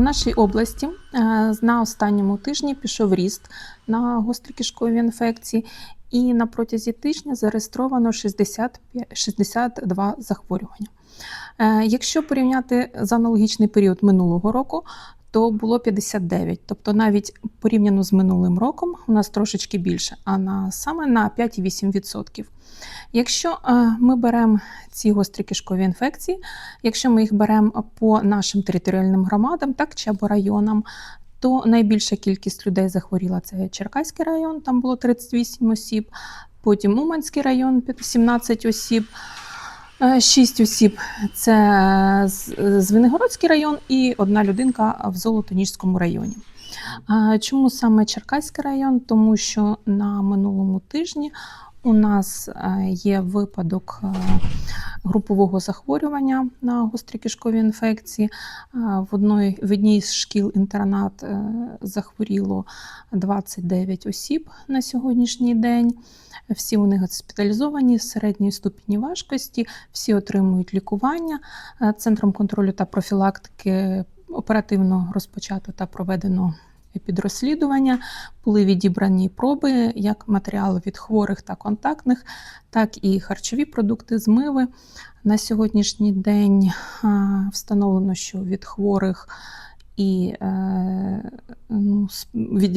В нашій області е, на останньому тижні пішов ріст на гострі кишкові інфекції, і на протязі тижня зареєстровано 60, 62 захворювання. Е, Якщо порівняти з аналогічний період минулого року, то було 59. Тобто навіть порівняно з минулим роком у нас трошечки більше, а на саме на 5,8%. Якщо е, ми беремо ці гострі кишкові інфекції, якщо ми їх беремо по нашим територіальним громадам, так чи або районам, то найбільша кількість людей захворіла це Черкаський район, там було 38 осіб, потім Уманський район 17 осіб. Е, Шість осіб це з- Звенигородський район і одна людинка в Золотоніжському районі. Чому саме Черкаський район? Тому що на минулому тижні у нас е, є випадок е, групового захворювання на гострі кишкові інфекції. Е, В одній, в одній з шкіл-інтернат е, захворіло 29 осіб на сьогоднішній день. Всі вони госпіталізовані з середньої ступені важкості, всі отримують лікування. Центром контролю та профілактики оперативно розпочато та проведено підрозслідування. Були відібрані проби як матеріали від хворих та контактних, так і харчові продукти, змиви. На сьогоднішній день встановлено, що від хворих і е, ну,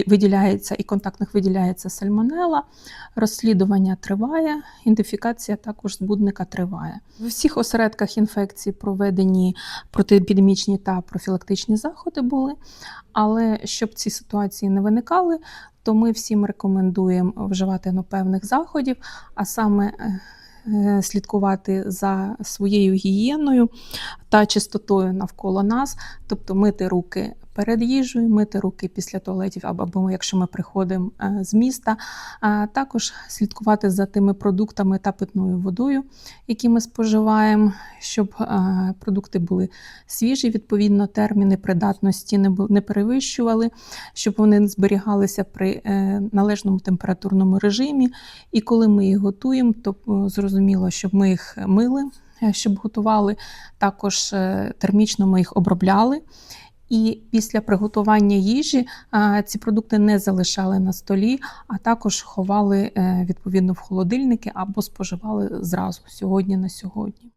виділяється і контактних виділяється сальмонела. Розслідування триває, ідентифікація також збудника триває. В всіх осередках інфекції проведені протиепідемічні та профілактичні заходи були. Але щоб ці ситуації не виникали, то ми всім рекомендуємо вживати ну, певних заходів, а саме е, е, слідкувати за своєю гігієною та чистотою навколо нас, тобто мити руки перед їжею, мити руки після туалетів або, якщо ми приходимо е, з міста, а також слідкувати за тими продуктами та питною водою, які ми споживаємо, щоб е, продукти були свіжі, відповідно, терміни придатності не, перевищували, щоб вони зберігалися при е, належному температурному режимі. І коли ми їх готуємо, то зрозуміло, щоб ми їх мили, щоб готували, також е, термічно ми їх обробляли. І після приготування їжі е, ці продукти не залишали на столі, а також ховали е, відповідно в холодильники або споживали зразу сьогодні на сьогодні.